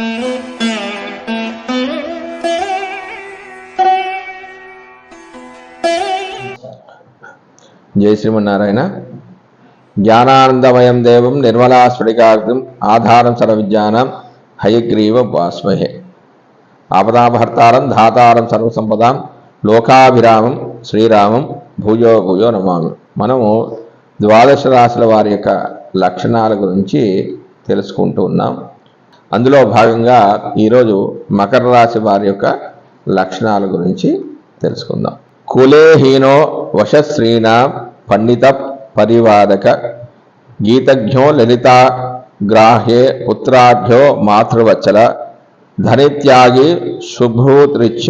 జై శ్రీమన్నారాయణ. జ్ఞానానందమయం దేవం నిర్మలా ఆధారం సర్వవిజ్ఞానం హయగ్రీవ భాస్మహే ఆపదాభర్తారం ధాతారం సర్వసంపదాం లోకాభిరామం శ్రీరామం భూయో భూయో నమామి. మనము ద్వాదశ రాశుల వారి యొక్క లక్షణాల గురించి తెలుసుకుంటూ ఉన్నాం. అందులో భాగంగా ఈరోజు మకర రాశి వారి యొక్క లక్షణాల గురించి తెలుసుకుందాం. కులేహీనో వశశ్రీణ పండిత పరివాదక గీతజ్ఞో లలిత గ్రాహ్యే పుత్రాభ్యో మాతృవచ్చల ధనిత్యాగి శుభృతృచ్చ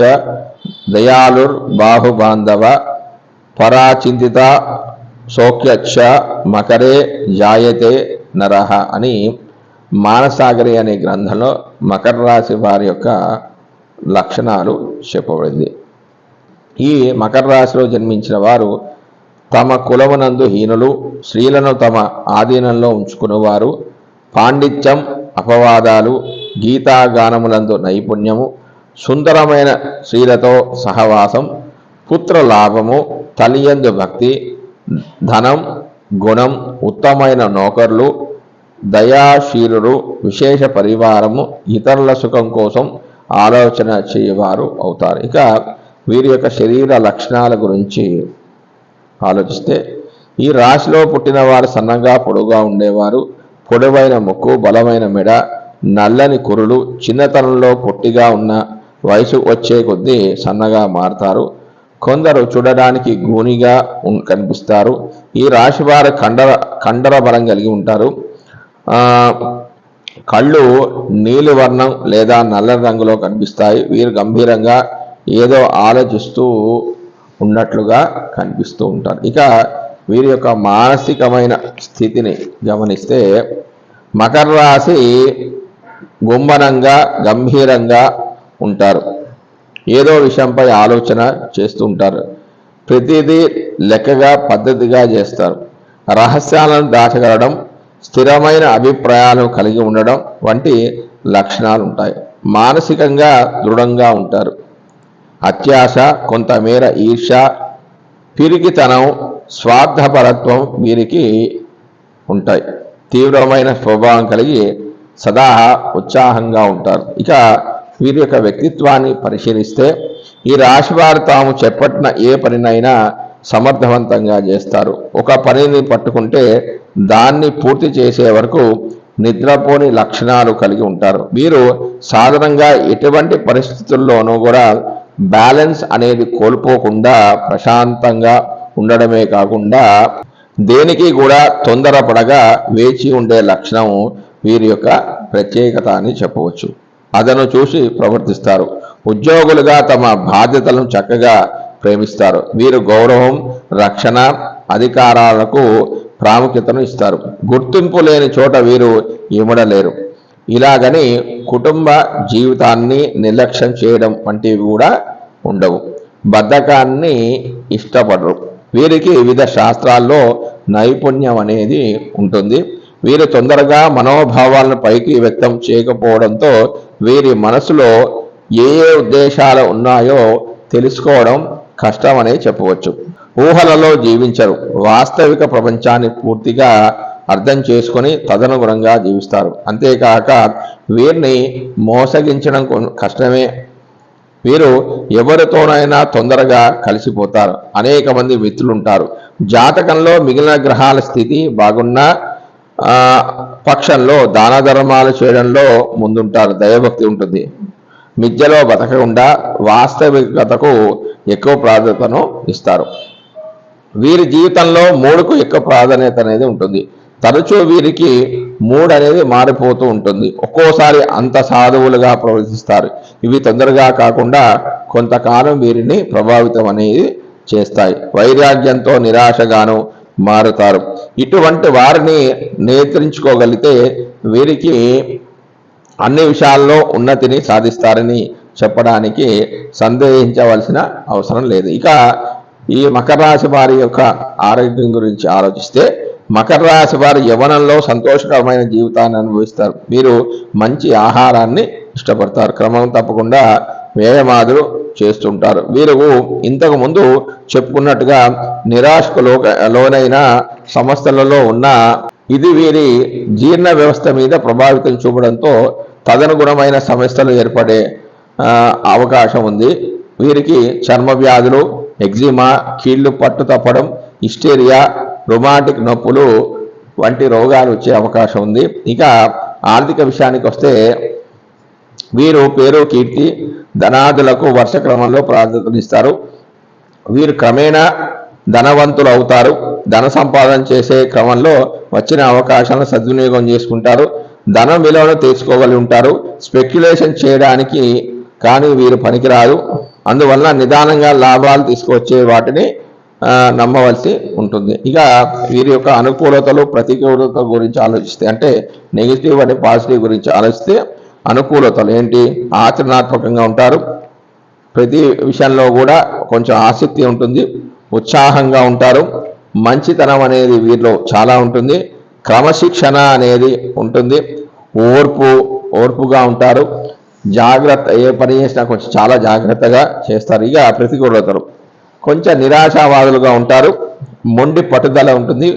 దయాళుర్ బాహుబాంధవ పరాచింతిత సౌఖ్యచ్చ మకరే జాయతే నరహ అని మానసాగరి అనే గ్రంథంలో మకర రాశి వారి యొక్క లక్షణాలు చెప్పబడింది. ఈ మకర రాశిలో జన్మించిన వారు తమ కులమునందు హీనులు స్త్రీలను తమ ఆధీనంలో ఉంచుకునేవారు. పాండిత్యం అపవాదాలు గీతాగానములందు నైపుణ్యము సుందరమైన స్త్రీలతో సహవాసం పుత్ర లాభము తలియందు భక్తి ధనం గుణం ఉత్తమైన నౌకర్లు దయాశీలుడు విశేష పరివారము ఇతరుల సుఖం కోసం ఆలోచన చేయవారు అవుతారు. ఇక వీరి యొక్క శరీర లక్షణాల గురించి ఆలోచిస్తే ఈ రాశిలో పుట్టిన వారు సన్నగా పొడుగా ఉండేవారు. పొడవైన ముక్కు బలమైన మెడ నల్లని కురులు చిన్నతనంలో పొట్టిగా ఉన్న వయసు వచ్చే కొద్దీ సన్నగా మారతారు. కొందరు చూడడానికి గూనిగా కనిపిస్తారు. ఈ రాశి వారు కండర కండర బలం కలిగి ఉంటారు. కళ్ళు నీలి వర్ణం లేదా నల్ల రంగులో కనిపిస్తాయి. వీరు గంభీరంగా ఏదో ఆలోచిస్తూ ఉన్నట్లుగా కనిపిస్తూ ఉంటారు. ఇక వీరి యొక్క మానసికమైన స్థితిని గమనిస్తే మకర రాశి గుమ్మనంగా గంభీరంగా ఉంటారు. ఏదో విషయంపై ఆలోచన చేస్తూ ఉంటారు. ప్రతిదీ లెక్కగా పద్ధతిగా చేస్తారు. రహస్యాలను దాచగలడం స్థిరమైన అభిప్రాయాలు కలిగి ఉండడం వంటి లక్షణాలు ఉంటాయి మానసికంగా దృఢంగా ఉంటారు. అత్యాశ కొంతమేర ఈర్ష పిరికితనం స్వార్థపరత్వం వీరికి ఉంటాయి. తీవ్రమైన స్వభావం కలిగి సదా ఉత్సాహంగా ఉంటారు. ఇక వీరి యొక్క వ్యక్తిత్వాన్ని పరిశీలిస్తే ఈ రాశి వారు తాము చేపట్టిన ఏ పనినైనా సమర్థవంతంగా చేస్తారు. ఒక పనిని పట్టుకుంటే దాన్ని పూర్తి చేసే వరకు నిద్రపోని లక్షణాలు కలిగి ఉంటారు. వీరు సాధారణంగా ఎటువంటి పరిస్థితుల్లోనూ కూడా బ్యాలెన్స్ అనేది కోల్పోకుండా ప్రశాంతంగా ఉండడమే కాకుండా దేనికి కూడా తొందరపడగా వేచి ఉండే లక్షణం వీరి యొక్క ప్రత్యేకత అని చెప్పవచ్చు. అదను చూసి ప్రవర్తిస్తారు. ఉద్యోగులుగా తమ బాధ్యతలను చక్కగా ప్రేమిస్తారు. వీరు గౌరవం రక్షణ అధికారాలకు ప్రాముఖ్యతను ఇస్తారు. గుర్తింపు లేని చోట వీరు ఇమడలేరు. ఇలాగని కుటుంబ జీవితాన్ని నిర్లక్ష్యం చేయడం వంటివి కూడా ఉండవు. బద్ధకాన్ని ఇష్టపడరు. వీరికి వివిధ శాస్త్రాల్లో నైపుణ్యం అనేది ఉంటుంది. వీరు తొందరగా మనోభావాలను పైకి వ్యక్తం చేయకపోవడంతో వీరి మనసులో ఏ ఏ ఉద్దేశాలు ఉన్నాయో తెలుసుకోవడం కష్టమనే చెప్పవచ్చు. ఊహలలో జీవించరు. వాస్తవిక ప్రపంచాన్ని పూర్తిగా అర్థం చేసుకొని తదనుగుణంగా జీవిస్తారు. అంతేకాక వీరిని మోసగించడం కష్టమే. వీరు ఎవరితోనైనా తొందరగా కలిసిపోతారు. అనేక మంది మిత్రులుంటారు. జాతకంలో మిగిలిన గ్రహాల స్థితి బాగున్నా పక్షంలో దాన ధర్మాలు చేయడంలో ముందుంటారు. దైవభక్తి ఉంటుంది. మిథ్యలో బతకకుండా వాస్తవికతకు ఎక్కువ ప్రాధాన్యతను ఇస్తారు. వీరి జీవితంలో మూడుకు ఎక్కువ ప్రాధాన్యత అనేది ఉంటుంది. తరచూ వీరికి మూడు అనేది మారిపోతూ ఉంటుంది. ఒక్కోసారి అంత సాధువులుగా ప్రవర్తిస్తారు. ఇవి తొందరగా కాకుండా కొంతకాలం వీరిని ప్రభావితం అనేది చేస్తాయి. వైరాగ్యంతో నిరాశగాను మారుతారు. ఇటువంటి వారిని నియంత్రించుకోగలిగితే వీరికి అన్ని విషయాల్లో ఉన్నతిని సాధిస్తారని చెప్పడానికి సందేహించవలసిన అవసరం లేదు. ఇక ఈ మకర రాశి వారి యొక్క ఆరోగ్యం గురించి ఆలోచిస్తే మకర రాశి వారు యవనంలో సంతోషకరమైన జీవితాన్ని అనుభవిస్తారు. మీరు మంచి ఆహారాన్ని ఇష్టపడతారు. క్రమం తప్పకుండా వ్యయమాదులు చేస్తుంటారు. వీరు ఇంతకు ముందు చెప్పుకున్నట్టుగా నిరాశకు లో లోనైన సంస్థలలో ఉన్న ఇది వీరి జీర్ణ వ్యవస్థ మీద ప్రభావితం చూపడంతో తదనుగుణమైన సమస్యలు ఏర్పడే అవకాశం ఉంది. వీరికి చర్మ వ్యాధులు ఎగ్జిమా కీళ్ళు పట్టు తప్పడం హిస్టేరియా రొమాటిక్ నొప్పులు వంటి రోగాలు వచ్చే అవకాశం ఉంది. ఇక ఆర్థిక విషయానికి వస్తే వీరు పేరు కీర్తి ధనాదులకు వర్ష క్రమంలో ప్రాధాన్యతనిస్తారు వీరు క్రమేణా ధనవంతులు అవుతారు ధన సంపాదన చేసే క్రమంలో వచ్చిన అవకాశాలను సద్వినియోగం చేసుకుంటారు. ధనం విలువను తీసుకోగలి ఉంటారు. స్పెక్యులేషన్ చేయడానికి కానీ వీరు పనికిరారు అందువల్ల నిదానంగా లాభాలు తీసుకొచ్చే వాటిని నమ్మవలసి ఉంటుంది. ఇక వీరి యొక్క అనుకూలతలు ప్రతికూలత గురించి ఆలోచిస్తే అంటే నెగిటివ్ and పాజిటివ్ గురించి ఆలోచిస్తే అనుకూలతలు ఏంటి? ఆచరణాత్మకంగా ఉంటారు. ప్రతి విషయంలో కూడా కొంచెం ఆసక్తి ఉంటుంది. ఉత్సాహంగా ఉంటారు. మంచితనం అనేది వీరిలో చాలా ఉంటుంది. క్రమశిక్షణ అనేది ఉంటుంది. ఓర్పు ఓర్పుగా ఉంటారు. జాగ్రత్త ఏ పని చేసినా కొంచెం చాలా జాగ్రత్తగా చేస్తారు. ఇక ప్రతికూలతలు కొంచెం నిరాశావాదులుగా ఉంటారు. మొండి పట్టుదల ఉంటుంది.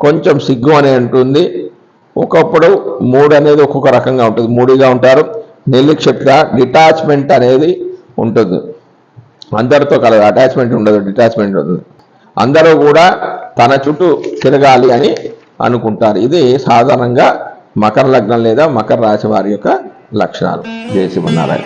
కొంచెం సిగ్గు అనేది ఉంటుంది. ఒకప్పుడు మూడు అనేది ఒక్కొక్క రకంగా ఉంటుంది. మూడిగా ఉంటారు. నిర్లిక్షిత డిటాచ్మెంట్ అనేది ఉంటుంది. అందరితో కలదు. అటాచ్మెంట్ ఉండదు. డిటాచ్మెంట్ ఉంటుంది అందరూ కూడా తన చుట్టూ తిరగాలి అని అనుకుంటారు. ఇది సాధారణంగా మకర లగ్నం లేదా మకర రాశి వారి యొక్క లక్షణాలు. జయ శ్రీమన్నారాయణ.